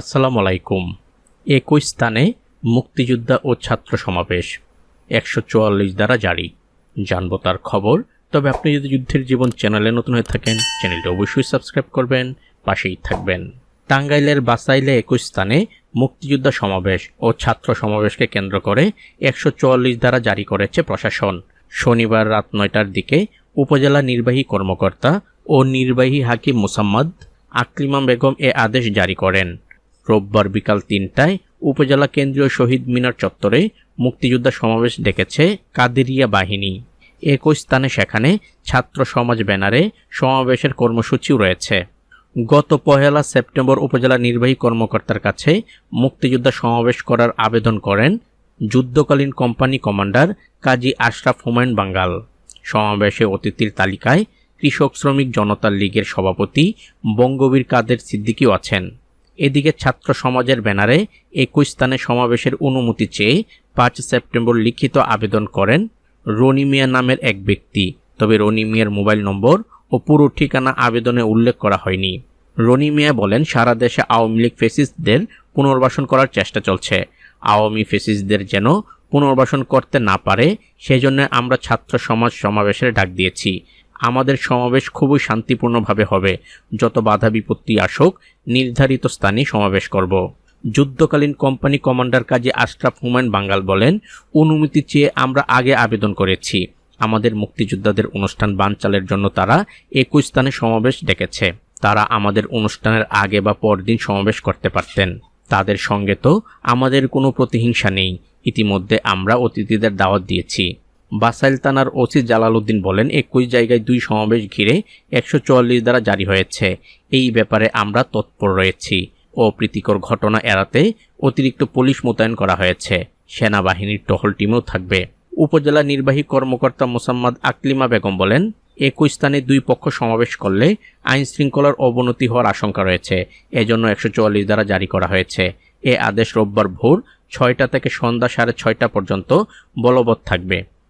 আসসালামু আলাইকুম। একই স্থানে মুক্তিযোদ্ধা ও ছাত্র সমাবেশ, একশো চুয়াল্লিশ দ্বারা জারি। জানব তার খবর। তবে আপনি যদি যুদ্ধের জীবন চ্যানেলে নতুন হয়ে থাকেন, চ্যানেলটি অবশ্যই সাবস্ক্রাইব করবেন, পাশেই থাকবেন। টাঙ্গাইলের বাসাইলে একই স্থানে মুক্তিযোদ্ধা সমাবেশ ও ছাত্র সমাবেশকে কেন্দ্র করে একশো চুয়াল্লিশ দ্বারা জারি করেছে প্রশাসন। শনিবার রাত নয়টার দিকে উপজেলা নির্বাহী কর্মকর্তা ও নির্বাহী হাকিম মুসাম্মদ আকলিমা বেগম এ আদেশ জারি করেন। রোববার বিকাল তিনটায় উপজেলা কেন্দ্রীয় শহীদ মিনার চত্বরে মুক্তিযোদ্ধা সমাবেশ ডেকেছে কাদেরিয়া বাহিনী। একই স্থানে সেখানে ছাত্র সমাজ ব্যানারে সমাবেশের কর্মসূচিও রয়েছে। গত পহেলা সেপ্টেম্বর উপজেলা নির্বাহী কর্মকর্তার কাছে মুক্তিযোদ্ধা সমাবেশ করার আবেদন করেন যুদ্ধকালীন কোম্পানি কমান্ডার কাজী আশরাফ হুমায়ুন বাঙ্গাল। সমাবেশে অতিথির তালিকায় কৃষক শ্রমিক জনতা লীগের সভাপতি বঙ্গবীর কাদের সিদ্দিকীও আছেন। এদিকে ছাত্র সমাজের ব্যানারে একই স্থানে সমাবেশের অনুমতি চেয়ে পাঁচ সেপ্টেম্বর লিখিত আবেদন করেন রনি মিয়া নামের এক ব্যক্তি। তবে রনি মিয়ার মোবাইল নম্বর ও পুরো ঠিকানা আবেদনে উল্লেখ করা হয়নি। রনি মিয়া বলেন, সারা দেশে আওয়ামী লীগ ফেসিস্টদের পুনর্বাসন করার চেষ্টা চলছে। আওয়ামী ফেসিস্টদের যেন পুনর্বাসন করতে না পারে, সেজন্য আমরা ছাত্র সমাজ সমাবেশের ডাক দিয়েছি। আমাদের সমাবেশ খুবই শান্তিপূর্ণভাবে হবে। যত বাধা বিপত্তি আসুক, নির্ধারিত স্থানে সমাবেশ করব। যুদ্ধকালীন কোম্পানি কমান্ডার কাজী আশরাফ হুমায়ুন বাঙ্গাল বলেন, অনুমতি চেয়ে আমরা আগে আবেদন করেছি। আমাদের মুক্তিযোদ্ধাদের অনুষ্ঠান বানচালের জন্য তারা একই স্থানে সমাবেশ ডেকেছে। তারা আমাদের অনুষ্ঠানের আগে বা পরদিন সমাবেশ করতে পারতেন। তাদের সঙ্গে তো আমাদের কোনো প্রতিহিংসা নেই। ইতিমধ্যে আমরা অতিথিদের দাওয়াত দিয়েছি। বাসাইল থানার ওসি জালালউদ্দিন বলেন, একই জায়গায় দুই সমাবেশ ঘিরে একশো চুয়াল্লিশ দ্বারা জারি হয়েছে। এই ব্যাপারে আমরা তৎপর রয়েছি অপ্রীতিকর ঘটনা এড়াতে অতিরিক্ত পুলিশ মোতায়েন করা হয়েছে। সেনাবাহিনীর টহল টিমও থাকবে। উপজেলা নির্বাহী কর্মকর্তা মোসাম্মদ আকলিমা বেগম বলেন, একই স্থানে দুই পক্ষ সমাবেশ করলে আইন শৃঙ্খলার অবনতি হওয়ার আশঙ্কা রয়েছে। এজন্য একশো চুয়াল্লিশ দ্বারা জারি করা হয়েছে। এ আদেশ রোববার ভোর ছয়টা থেকে সন্ধ্যা সাড়ে ছয়টা পর্যন্ত বলবৎ থাকবে।